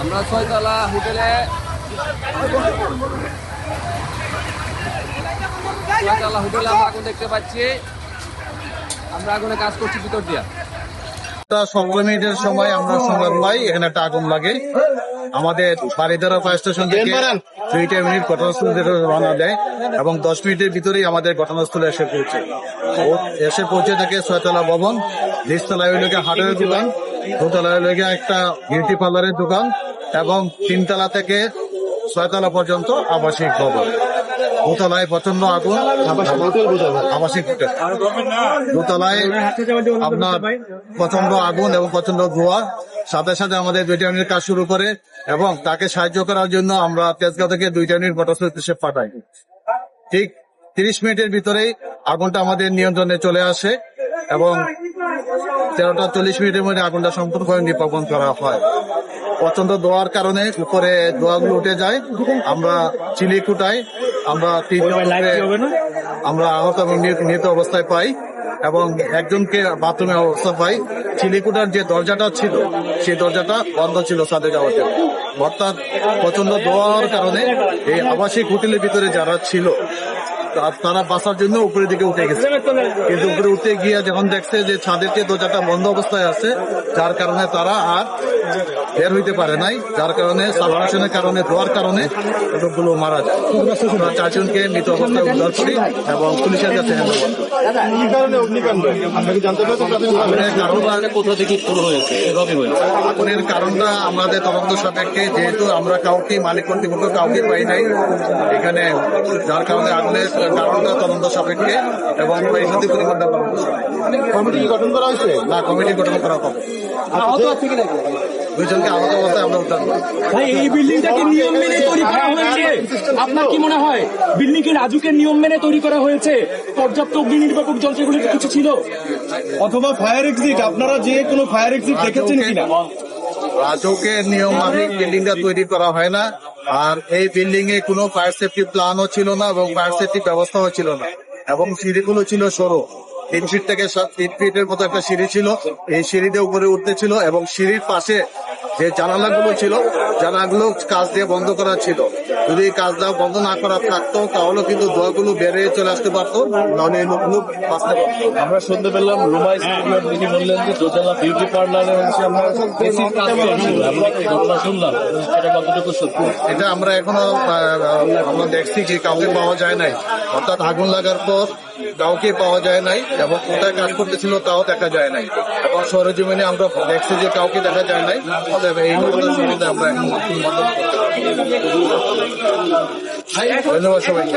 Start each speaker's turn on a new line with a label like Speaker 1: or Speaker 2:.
Speaker 1: আমরা ছয়তলা হোটেলে ছয়তলা হোটেলে আমরা আগুন দেখতে পাচ্ছি। আমরা আগুনে কাজ করছি ভিতর দিয়া।
Speaker 2: সতেরো মিনিটের সময় আমরা সংবাদ পাই এখানে একটা আগুন লাগে। আমাদের বাড়িধারা ফায়ার স্টেশন থেকে দুইটা মিনিট ঘটনাস্থল থেকে রওনা দেয় এবং দশ মিনিটের ভিতরেই আমাদের ঘটনাস্থলে এসে পৌঁছে। এসে পৌঁছে থাকে ছয়তলা ভবন নিচতলায় গিয়ে হাটের দোকান দোতলায় গিয়ে একটা বিউটি পার্লারের দোকান এবং তিনতলা থেকে ছয়তলা পর্যন্ত আবাসিক ভবন। দোতলায় প্রচণ্ড আগুন। আবাসিক হোটেল দোতলায় আপনার প্রচণ্ড আগুন এবং প্রচণ্ড ধোঁয়া। সাথে সাথে আমাদের দুইটা ইউনিট কাজ শুরু করে এবং তাকে সাহায্য করার জন্য আমরা তেজগাঁও থেকে দুইটা ইউনিট মোটরসাইকেল দেশে পাঠাই। ঠিক তিরিশ মিনিটের ভিতরেই আগুনটা আমাদের নিয়ন্ত্রণে চলে আসে এবং তেরোটা চল্লিশ মিনিটের মধ্যে আগুনটা সম্পূর্ণভাবে নির্বাপন করা হয়। প্রচণ্ড দোয়ার কারণে উপরে দোয়াগুলো উঠে যায়। আমরা চিলি কুটাই আমরা তিনজনকে আমরা আহত এবং নিহত- অবস্থায় পাই এবং একজনকে বাথরুমে অবস্থা পাই। চিলিকুটার যে দরজাটা ছিল সেই দরজাটা বন্ধ ছিল সাদে যাওয়াতে। অর্থাৎ প্রচণ্ড দোয়ার কারণে এই আবাসিক হোটেলের ভিতরে যারা ছিল তারা বাসার জন্য উপরের দিকে উঠে গেছে। কিন্তু উপরে উঠে গিয়ে যখন দেখছে যে ছাদের যে দরজাটা বন্ধ অবস্থায় আছে যার কারণে তারা আর বের হইতে পারে নাই যার কারণে সাবমার্শনের কারণে ধোয়ার কারণে লোকগুলো মারা যায়। আমরা চারজনকে মৃত অবস্থায় উদ্ধার করি এবং পুলিশের কাছে আগুনের কারণটা আমাদের তদন্ত সাপেক্ষে যেহেতু আমরা কাউকে মালিক কর্তৃপক্ষ কাউকে পাই নাই এখানে যার কারণে আগুনের কারণটা তদন্ত সাপেক্ষে এবং।
Speaker 3: কমিটি গঠন করা হয়েছে?
Speaker 2: না কমিটি গঠন করা হবে। দুইজনকে আহত অবস্থায় আমরা উদ্ধার করি।
Speaker 4: ভাই এই বিল্ডিংটাকে নিয়ম মেনে তৈরি করা হয়েছে। আপনার কি মনে হয় বিল্ডিং কি রাজুকের নিয়ম মেনে তৈরি করা হয়েছে? পর্যাপ্ত অগ্নি নির্বাপক যন্ত্র এগুলো কিছু ছিল?
Speaker 3: অথবা ফায়ার এক্সিট আপনারা যে কোনো ফায়ার এক্সিট দেখেছেন কিনা?
Speaker 2: রাজকের নিয়ম মাফিক বিল্ডিংটা তৈরি করা হয় না। আর এই বিল্ডিং এ কোনো ফায়ার সেফটি প্ল্যানও ছিল না এবং ফায়ার সেফটি ব্যবস্থাও ছিল না। এবং সিঁড়িগুলো ছিল সরু। তিন ফিট থেকে তিন ফিটের মতো একটা সিঁড়ি ছিল। এই সিঁড়িতে উপরে উঠতে ছিল এবং সিঁড়ির পাশে যে জানালাগুলো ছিল জানালাগুলো কাজ দিয়ে বন্ধ করা ছিল। যদি কাজটা বন্ধ না করা থাকতো তাহলে কিন্তু ধোয়াগুলো বেড়ে চলে আসতে পারতো পারতো।
Speaker 5: আমরা শুনতে পেলাম রুমা স্টুডিওর তিনি বললেন যে দোতলা বিউটি পার্লারে হচ্ছে আমরা বেসিক কাজ চলছিল আমরা ঘটনা শুনলাম। এটা কতটুকু সত্যি?
Speaker 2: এটা আমরা এখনও আমরা দেখছি যে কাউকে পাওয়া যায় নাই। অর্থাৎ আগুন লাগার পর কাউকে পাওয়া যায় নাই এবং কোথায় কাজ করতেছিল তাও দেখা যায় নাই। এবং সরজমিনে আমরা দেখছি যে কাউকে দেখা যায় নাই। অতএব এই ঘটনার সম্বন্ধে আমরা এখন। ধন্যবাদ সবাইকে